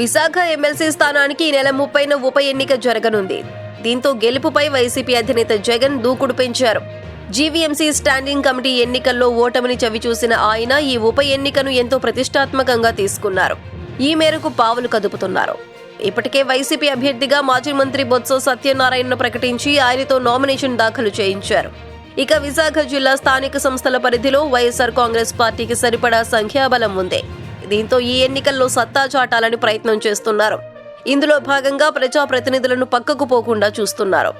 Visakha MLC స్థానానికి ఈ నెల ముప్పైన ఉప ఎన్నిక జరగనుంది. దీంతో గెలుపుపై వైసీపీ అధినేత జగన్ దూకుడు పెంచారు. జీవీఎంసీ స్టాండింగ్ కమిటీ ఎన్నికల్లో ఓటమిని చవిచూసిన ఆయన ఈ ఉప ఎన్నికను ఎంతో ప్రతిష్టాత్మకంగా తీసుకున్నారు. ఈ మేరకు పావులు కదుపుతున్నారు. ఇప్పటికే వైసీపీ అభ్యర్థిగా మాజీ మంత్రి బొత్స సత్యనారాయణను ప్రకటించి ఆయనతో నామినేషన్ దాఖలు చేయించారు. ఇక విశాఖ జిల్లా స్థానిక సంస్థల పరిధిలో వైఎస్ఆర్ కాంగ్రెస్ పార్టీకి సరిపడా సంఖ్యాబలం ఉంది. దీంతో ఈ ఎన్నికల్లో సత్తా చాటాలని ప్రయత్నం చేస్తున్నారు. ఇందులో భాగంగా ప్రజాప్రతినిధులను పక్కకు పోకుండా చూస్తున్నారు.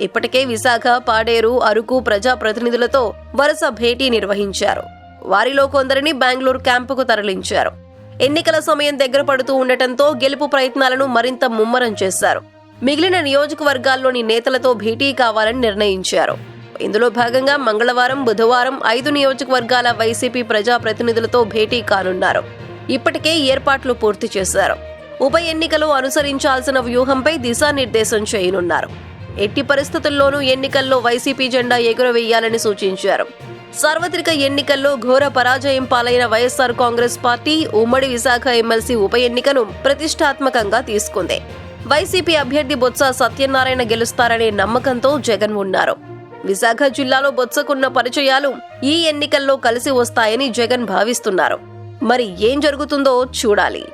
ఇప్పటికే విశాఖ పాడేరు అరకు ప్రజాప్రతినిధులతో వరుస భేటీ నిర్వహించారు. వారిలో కొందరిని బెంగళూరు క్యాంపుకు తరలించారు. ఎన్నికల సమయం దగ్గర పడుతూ ఉండటంతో గెలుపు ప్రయత్నాలను మరింత ముమ్మరం చేశారు. మిగిలిన నియోజకవర్గాల్లోని నేతలతో భేటీ కావాలని నిర్ణయించారు. ఇందులో భాగంగా మంగళవారం బుధవారం ఐదు నియోజకవర్గాల వైసీపీ ప్రజాప్రతినిధులతో భేటీ కానున్నారు. ఇప్పటికే ఏర్పాట్లు పూర్తి చేశారు. ఉప ఎన్నికలు అనుసరించాల్సిన వ్యూహంపై దిశానిర్దేశం చేయనున్నారు. ఎట్టి పరిస్థితుల్లోనూ ఎన్నికల్లో వైసీపీ జెండా ఎగురవేయాలని సూచించారు. సార్వత్రిక ఎన్నికల్లో ఘోర పరాజయం పాలైన వైఎస్ఆర్ కాంగ్రెస్ పార్టీ ఉమ్మడి విశాఖ ఎమ్మెల్సీ ఉప ఎన్నికను ప్రతిష్టాత్మకంగా తీసుకుంది. వైసీపీ అభ్యర్థి బొత్స సత్యనారాయణ గెలుస్తారనే నమ్మకంతో జగన్ ఉన్నారు. విశాఖ జిల్లాలో బొత్సకున్న పరిచయాలు ఈ ఎన్నికల్లో కలిసి వస్తాయని జగన్ భావిస్తున్నారు. మరి ఏం జరుగుతుందో చూడాలి.